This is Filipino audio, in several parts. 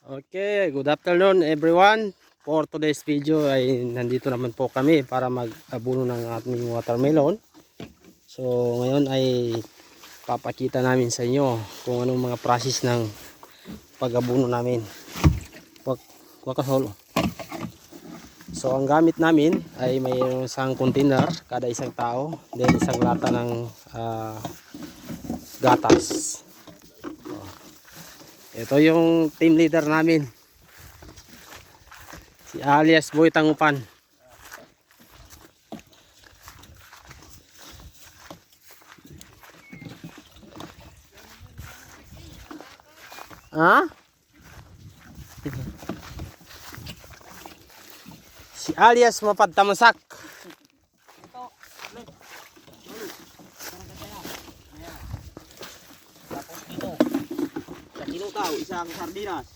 Okay, good afternoon everyone. For today's video ay nandito naman po kami para mag-abuno ng ating watermelon. So ngayon ay papakita namin sa inyo kung anong mga process ng pag-abuno namin. Wag, wag ka solo. So ang gamit namin ay may isang container kada isang tao, then isang lata ng ah, gatas. Ito yung team leader namin. Si alias Boy Tangupan. Ha? Si alias Mapadtamasak. Tapos Sa kinutaw, isang sardinas.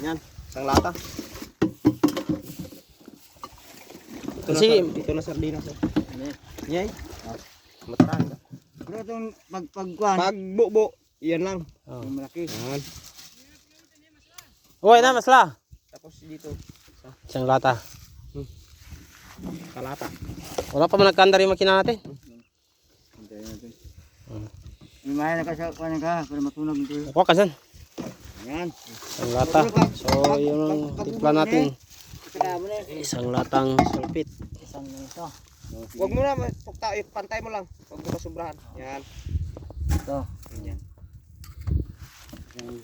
Yan, isang lata. Ito Kasi- na, ito na sardinas. Oh. Yay. Matarang ka. Pero itong pagpagkuhan, Pag bubo, yan lang. Oh. yung malaki. Yan. Uy na masla. Tapos dito, Isang lata. kalata. Wala pa man nagkandar yung makina natin. Hintayin natin. Hmm. May mahal na ka sa kuhan ka, para matunog nito. Kuha ka san. Yan. Isang lata. So yun ang timpla natin. Isang latang sulpit. Isang ito. Huwag mo na, pagta, pantay mo lang. Huwag mo masubrahan. Yan. Ito. Yan.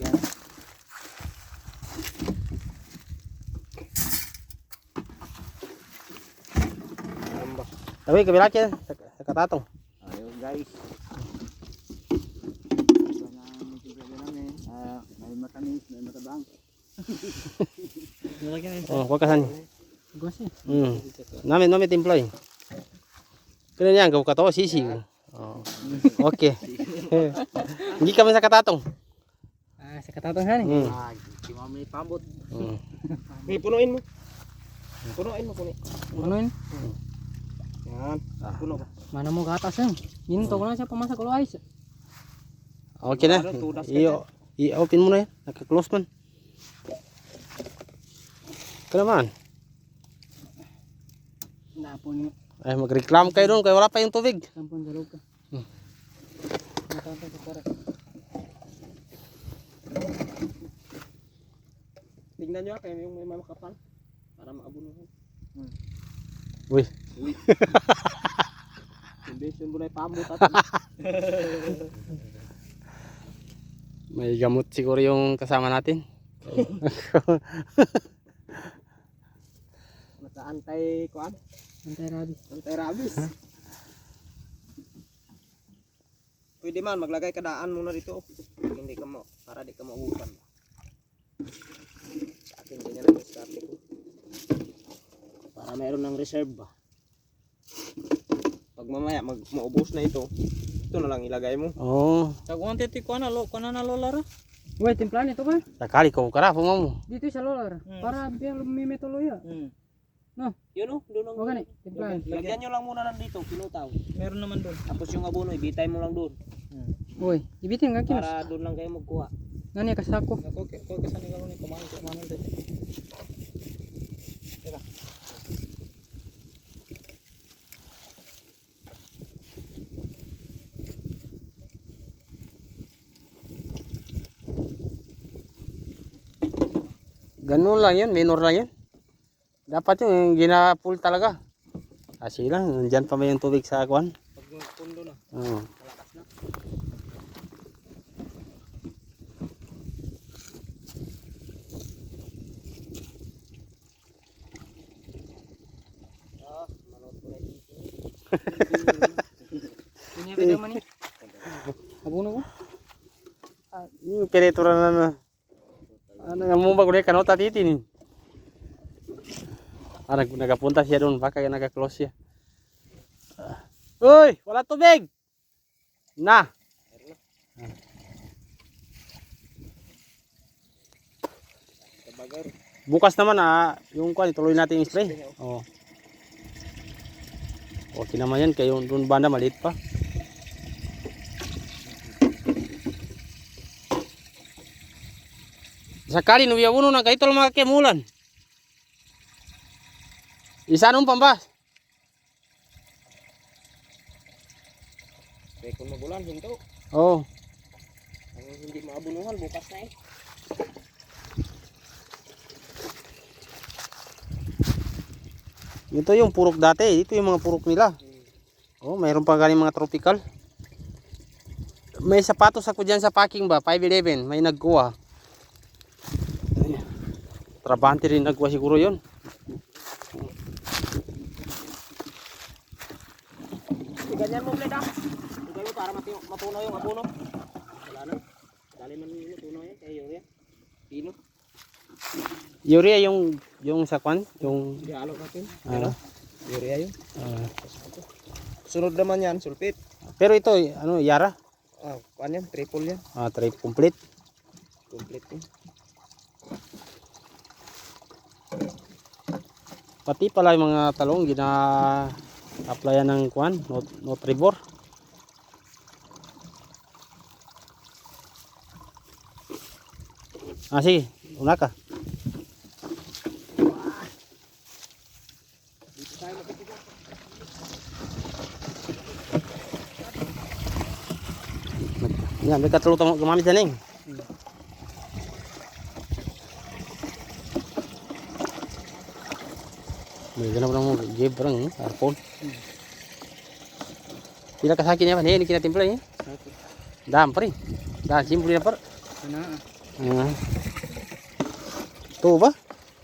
Yan. Yan ba? Tawi, kabila yan. Sa, sa katatong. Ayun guys. Ito na ang timpla namin. Ah, may matamis, may matabang. Oh, kuha ka san. Hmm. Namin, namin timpla eh. Kaya niyan, gaw ka to, sisi. Oh. Okay. Hindi ka man sa katatong. Ah, sa katatang han Hmm. Ah, si mama may pambot. Hmm. Hey, punuin mo. Punuin mo, punuin. Yun? Yan. Ah. Puno ba? Mana mo gatas yun? Yun to ko na siya pamasak ko ayos. Okay na. Ano, tudas ka I- I-open mo na yan. Naka-close man. Ito naman. Ay, magreklamo kayo doon kaya wala pa yung tubig. sampon sa loob ka. Hmm. Matapos sa para. Tignan nyo, kayo yung may makapal. Para maabunuhan. Uy. Uy. Condition mo na yung pamot at May gamot siguro yung kasama natin. Mata-antay kuan. Antay rabi. Antay rabies. Pwede man, maglagay ka daan muna dito. Hindi ka mo, para di ka mauupan. Sa akin, ganyan ang diskarte ko. Para mayroon ng reserve ba. Pag mamaya, mag maubos na ito, ito na lang ilagay mo. Oo. Oh, Taguan titi ko na lo, ko na na lola ra. Wait, timplan ito ba? sakali ko kara po mo. Dito sa lola ra. Para biar lumimetuloy ya. Yun o, doon ang... O gani, timplan. Lagyan nyo lang muna nandito, pinutaw. Meron naman doon. Tapos yung abono, ibitay mo lang doon. Uy, ibitin nga kinos. Para doon lang kayo magkuha. Nani kasako. Ako, ako kasani ka ni kumain sa manon Ganun lang yun, minor lang yun. Dapat yung ginapul talaga. Kasi lang, nandyan pa may yung tubig sa kwan. Pag pundo na, Oo. malakas na. Ah, manot ko na dito. Punya video man ni. Abuno ko. Yung piretura na na. Ba kulit kanota titi ni? Ah, nag nagapunta siya doon, baka nag-close siya. Ah. Uy, wala tubig! Na! Kabagar. Bukas naman ah, yung kwan, ituloy natin yung spray. Oo. Okay naman yan, kayo doon banda maliit pa. Sakali no uno na lang mga kemulan. Isa nung pambas. Kaya kung magulan, hinto. Oh. Ang hindi maabunuhan, bukas na eh. Ito yung purok dati. Ito yung mga purok nila. Oh, mayroon pa galing mga tropical. May sapatos ako dyan sa packing ba? 511. May nagkuha. Trabante rin nagkuha siguro yon. Ganyan mo, Bled ah. Tigay mo para matunaw yung abono. Wala na. Dali man yung tunaw yan, kaya yan. Pino. Urea yung yung sa kwan, yung Dialog natin. ah, Urea yun. ah. Sunod naman yan, sulfate. pero ito ano Yara, Ah, ano yan? Triple yan. ah, trade complete. Complete yan. Pati pala yung mga talong gina applyan ng not, Nutribor. Ah, sige, una ka. Yan, may katulutang gumamit dyan eh. May ganap lang mo, give parang arpon. Pila ka sa akin yan, ini kita timpla eh. Dam pa rin. Dam, simple na par. Sana. Ah. Tuh ba?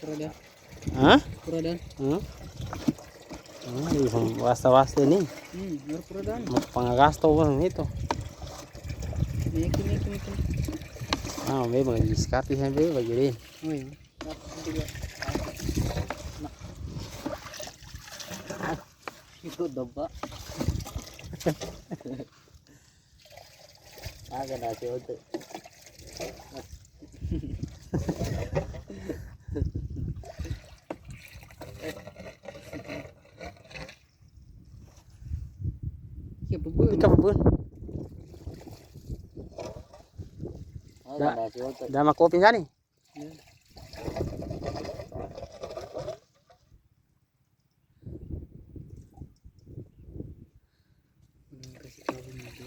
Kurada. Ha? Kurada. Hmm? Ah, isang basta-basta ini. Hmm, mer kurada. Magpangagasto ko nito. Niki niki niki. Ah, may mga diskarte siya, may bagay Oy. Tiga. Ito daba. Aga na siya ito. Siya po Ikaw pa bun. Da, da makopin siya ni. Kasi kawin nito.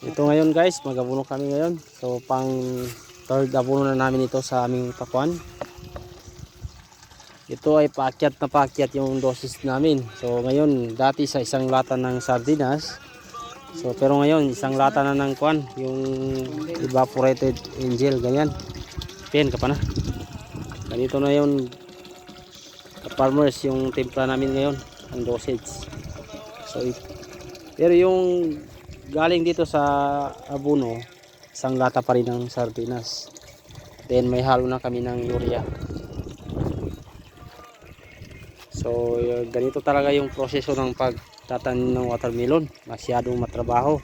Ito ngayon guys, mag-abuno kami ngayon. So pang third abuno na namin ito sa aming pakuan. Ito ay paakyat na paakyat yung dosis namin. So ngayon, dati sa isang lata ng sardinas. So pero ngayon, isang lata na ng kuan, yung evaporated angel, ganyan. Pen ka pa na. Ganito na yung farmers yung timpla namin ngayon, ang dosage. So pero yung galing dito sa abono, isang lata pa rin ng sardinas. Then may halo na kami ng urea. So ganito talaga yung proseso ng pagtatanim ng watermelon. Masyadong matrabaho.